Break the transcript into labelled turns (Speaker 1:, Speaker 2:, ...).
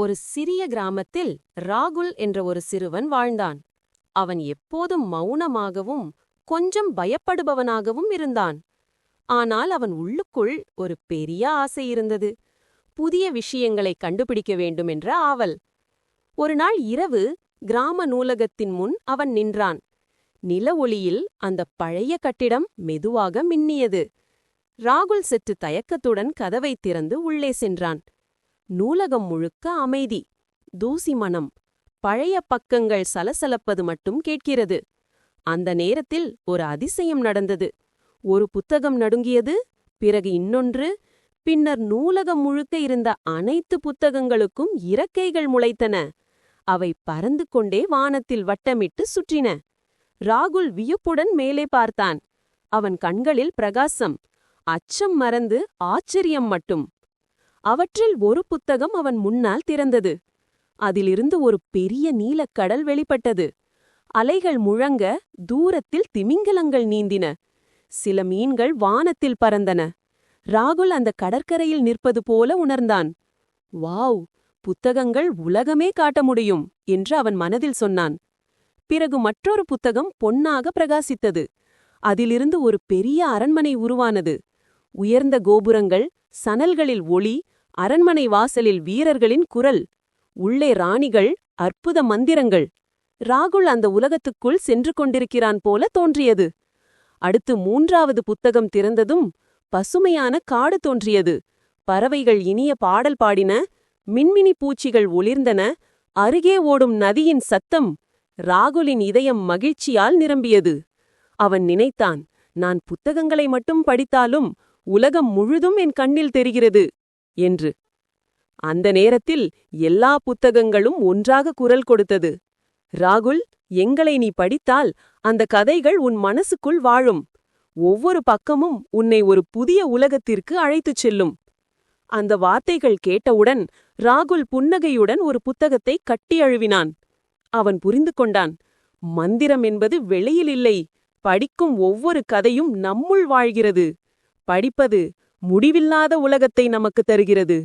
Speaker 1: ஒரு சிறிய கிராமத்தில் ராகுல் என்ற ஒரு சிறுவன் வாழ்ந்தான். அவன் எப்போதும் மௌனமாகவும் கொஞ்சம் பயப்படுபவனாகவும் இருந்தான். ஆனால் அவன் உள்ளுக்குள் ஒரு பெரிய ஆசை இருந்தது. புதிய விஷயங்களை கண்டுபிடிக்க வேண்டும் என்ற ஆவல். ஒரு நாள் இரவு கிராம நூலகத்தின் முன் அவன் நின்றான். நில ஒளியில் அந்த பழைய கட்டிடம் மெதுவாக மின்னியது. ராகுல் சற்று தயக்கத்துடன் கதவைத் திறந்து உள்ளே சென்றான். நூலகம் முழுக்க அமைதி. தூசி மனம். பழைய பக்கங்கள் சலசலப்பது மட்டும் கேட்கிறது. அந்த நேரத்தில் ஒரு அதிசயம் நடந்தது. ஒரு புத்தகம் நடுங்கியது பிறகு இன்னொன்று பின்னர் நூலகம் முழுக்க இருந்த அனைத்து புத்தகங்களுக்கும் இறக்கைகள் முளைத்தன. அவை பறந்து கொண்டே வானத்தில் வட்டமிட்டு சுற்றின. ராகுல் வியப்புடன் மேலே பார்த்தான். அவன் கண்களில் பிரகாசம். அச்சம் மறந்து ஆச்சரியம் மட்டும். அவற்றில் ஒரு புத்தகம் அவன் முன்னால் திறந்தது. அதிலிருந்து ஒரு பெரிய நீலக்கடல் வெளிப்பட்டது. அலைகள் முழங்க தூரத்தில் திமிங்கலங்கள் நீந்தின. சில மீன்கள் வானத்தில் பறந்தன. ராகுல் அந்த கடற்கரையில் நிற்பது போல உணர்ந்தான். வாவ் புத்தகங்கள் உலகமே காட்ட முடியும் என்று அவன் மனதில் சொன்னான். பிறகு மற்றொரு புத்தகம் பொன்னாக பிரகாசித்தது. அதிலிருந்து ஒரு பெரிய அரண்மனை உருவானது. உயர்ந்த கோபுரங்கள் சணல்களில் ஒளி அரண்மனை வாசலில் வீரர்களின் குரல் உள்ளே ராணிகள் அற்புத மந்திரங்கள். ராகுல் அந்த உலகத்துக்குள் சென்று கொண்டிருக்கிறான் போல தோன்றியது. அடுத்து மூன்றாவது புத்தகம் திறந்ததும் பசுமையான காடு தோன்றியது. பறவைகள் இனிய பாடல் பாடின மின்மினி பூச்சிகள் ஒளிர்ந்தன அருகே ஓடும் நதியின் சத்தம் ராகுலின் இதயம் மகிழ்ச்சியால் நிரம்பியது. அவன் நினைத்தான் நான் புத்தகங்களை மட்டும் படித்தாலும் உலகம் முழுதும் என் கண்ணில் தெரிகிறது. என்று. அந்த நேரத்தில் எல்லா புத்தகங்களும் ஒன்றாக குரல் கொடுத்தது. ராகுல் எங்களை நீ படித்தால் அந்த கதைகள் உன் மனசுக்குள் வாழும். ஒவ்வொரு பக்கமும் உன்னை ஒரு புதிய உலகத்திற்கு அழைத்துச் செல்லும். அந்த வார்த்தைகள் கேட்டவுடன் ராகுல் புன்னகையுடன் ஒரு புத்தகத்தை கட்டி அழுவினான். அவன் புரிந்து கொண்டான். மந்திரம் என்பது வெளியில் இல்லை. படிக்கும் ஒவ்வொரு கதையும் நம்முள் வாழ்கிறது. படிப்பது முடிவில்லாத உலகத்தை நமக்கு தருகிறது.